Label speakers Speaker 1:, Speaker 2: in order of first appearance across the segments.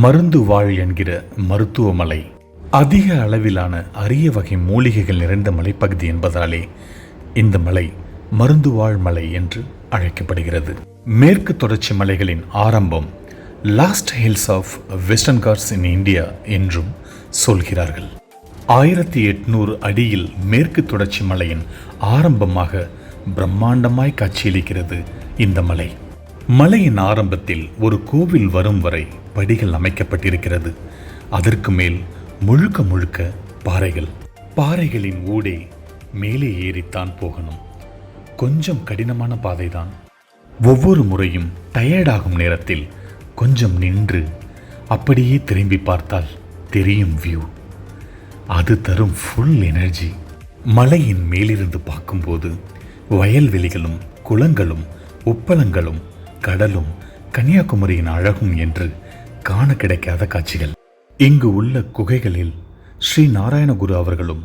Speaker 1: மருந்து வாழ் என்கிற மருத்துவமலை. அதிக அளவிலான அரிய வகை மூலிகைகள் நிறைந்த மலைப்பகுதி என்பதாலே இந்த மலை மருந்து வாழ் மலை என்று அழைக்கப்படுகிறது. மேற்கு தொடர்ச்சி மலைகளின் ஆரம்பம் lost hills of western Ghats in India என்றும் சொல்கிறார்கள். ஆயிரத்தி எட்நூறு அடியில் மேற்கு தொடர்ச்சி மலையின் ஆரம்பமாக பிரம்மாண்டமாய் காட்சியளிக்கிறது இந்த மலை. மலையின் ஆரம்பத்தில் ஒரு கோவில் வரும் வரை படிகள் அமைக்கப்பட்டிருக்கிறது. அதற்கு மேல் முழுக்க முழுக்க பாறைகள். பாறைகளின் ஊடே மேலே ஏறித்தான் போகணும். கொஞ்சம் கடினமான பாதைதான். ஒவ்வொரு முறையும் டயர்டாகும் நேரத்தில் கொஞ்சம் நின்று அப்படியே திரும்பி பார்த்தால் தெரியும் வியூ அது தரும் ஃபுல் எனர்ஜி மலையின் மேலிருந்து பார்க்கும்போது வயல்வெளிகளும் குளங்களும் உப்பளங்களும் கடலும் கன்னியாகுமரியின் அழகும் என்று காண கிடைக்காத காட்சிகள். இங்கு உள்ள குகைகளில் ஸ்ரீ நாராயணகுரு அவர்களும்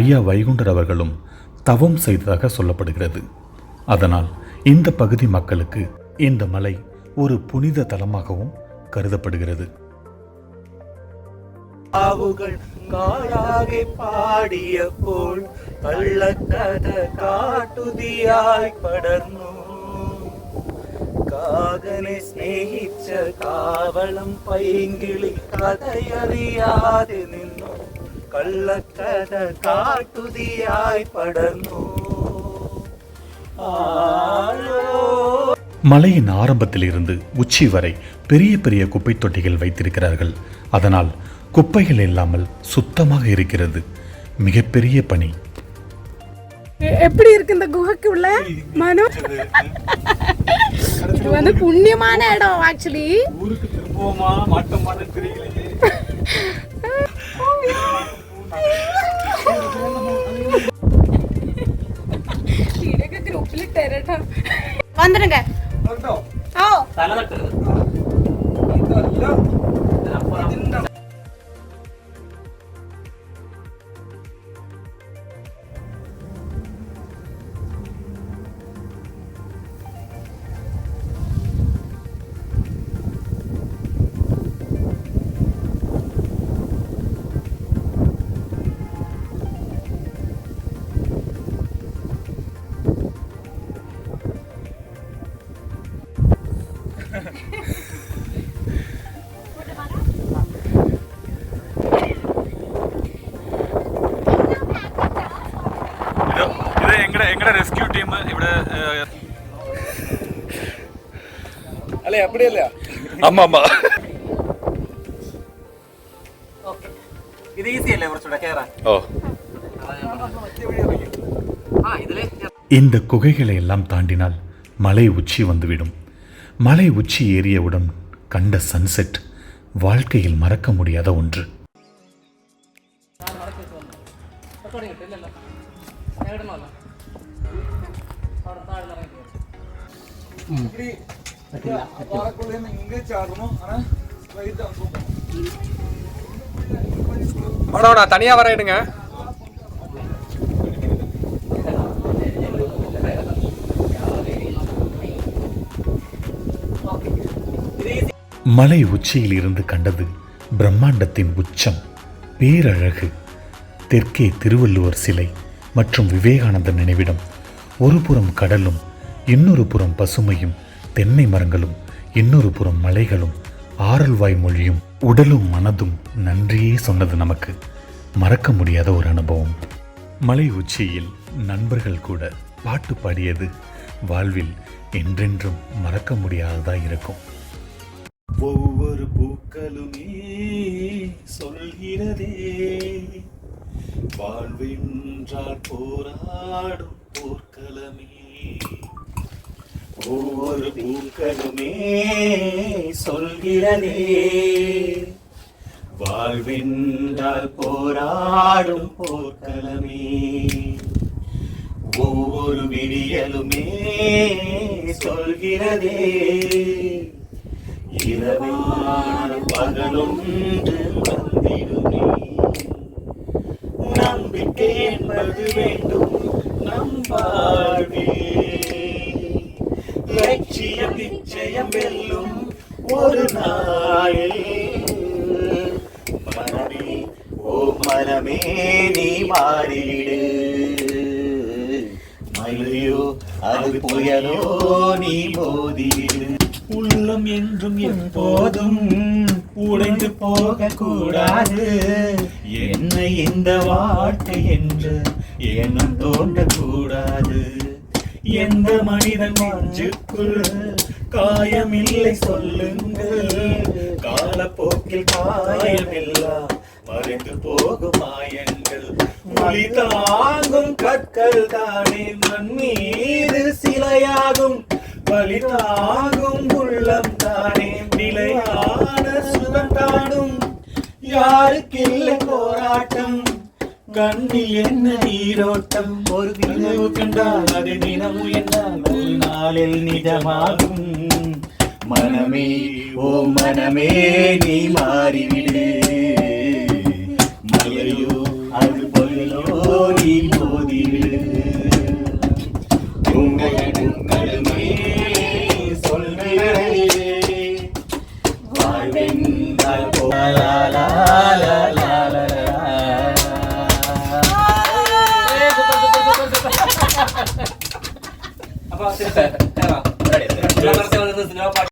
Speaker 1: ஐயா வைகுண்டர் அவர்களும் தவம் செய்ததாக சொல்லப்படுகிறது. அதனால் இந்த பகுதி மக்களுக்கு இந்த மலை ஒரு புனித தலமாகவும் கருதப்படுகிறது.
Speaker 2: பாவுகள் பாடிய போல் கள்ளக்கத காட்டுதியாய் படர்ந்தோம். കാകനെ സ്നേഹിച്ച കാവളം പൈങ്കിളി കഥയറിയാതെ നിന്നു കള്ളക്കഥ കാട്ടുതിയായി പടർന്നു ആരോ
Speaker 1: மலையின் ஆரம்பத்திலிருந்து உச்சி வரை பெரிய பெரிய குப்பை தொட்டிகள் வைத்திருக்கிறார்கள் அதனால் குப்பைகள் இல்லாமல் சுத்தமாக இருக்கிறது மிகப்பெரிய பணி
Speaker 3: எ- எப்படி இருக்கு இந்த குகைக்கு உள்ள மனோ இது வந்து புண்ணியமான இடம் ஆக்சுவலி
Speaker 2: ஊருக்கு திரும்புவோமா மாட்டோமான தெரியலையே
Speaker 3: வந்துருங்க ஓ
Speaker 2: தலை
Speaker 4: தட்டுறது ഇത് എങ്ങടെ എങ്ങടെ റെസ്ക്യൂ ടീം ഇവിടെ
Speaker 2: അല്ലേ അപ്പടിയല്ല
Speaker 4: അമ്മ അമ്മ
Speaker 2: ഇത് ഈസി അല്ലേ കുറച്ചുകൂടെ കേറാൻ
Speaker 4: ഓ
Speaker 2: ആ ഇതില്
Speaker 1: இந்த குகைகளை எல்லாம் தாண்டினால் மலை உச்சி வந்துவிடும் மலை உச்சி ஏறியவுடன் கண்ட சன்செட் வாழ்க்கையில் மறக்க முடியாத ஒன்று.
Speaker 5: அண்ணா தனியா வரையிடுங்க
Speaker 1: மலை உச்சியில் இருந்து கண்டது பிரம்மாண்டத்தின் உச்சம் பேரழகு தெற்கே திருவள்ளுவர் சிலை மற்றும் விவேகானந்தர் நினைவிடம். ஒரு புறம் கடலும் இன்னொரு புறம் பசுமையும் தென்னை மரங்களும் இன்னொரு புறம் மலைகளும் ஆரல்வாய் மொழியும் உடலும் மனதும் நன்றியே சொன்னது நமக்கு. மறக்க முடியாத ஒரு அனுபவம். மலை உச்சியில் நண்பர்கள் கூட பாட்டு பாடியது வாழ்வில் என்றென்றும் மறக்க முடியாததாக இருக்கும்.
Speaker 2: ஒவ்வொரு பூக்களுமே சொல்கிறதே. வாழ்வென்றால் போராடும் போர்க்களமே. ஒவ்வொரு பூக்களுமே சொல்கிறதே. வாழ்வென்றால் போராடும் போர்க்களமே. ஒவ்வொரு விடியலுமே சொல்கிறதே. இரவான பகலொன்று வந்திடுமே நம்பிக்கை என்பது வேண்டும் நம் வாழ்வே லட்சியம் நிச்சயம் வெல்லும் ஒரு நாளே மனமே ஓ மனமே நீ மாறிடு மயிலையோ அது புயலோ நீ மோதிடு உள்ளம் என்றும் எப்போதும் உடைந்து போக கூடாது என்ன இந்த வாழ்க்கை என்று எண்ணம் தோன்றக்கூடாது. எந்த மனிதன் நெஞ்சுக்குள் காயமில்லை சொல்லுங்கள். காலப்போக்கில் காயமெல்லாம் மறைந்து போகும் மாயங்கள். மொழி தாங்கும் கற்கள் தானே மண் மீது சிலையாகும். வழி தாங்கும் சுகம் தானே நிலையான சுகம் தானும். யாருக்கில்லை போராட்டம் கண்ணில் என்ன நீரோட்டம். ஒரு நினைவு கண்டால் அது தினமும் என்றால் ஒரு நாளில் நிஜமாகும். மனமே ஓ மனமே நீ மாறிவிடு. வாழ்வென்றால்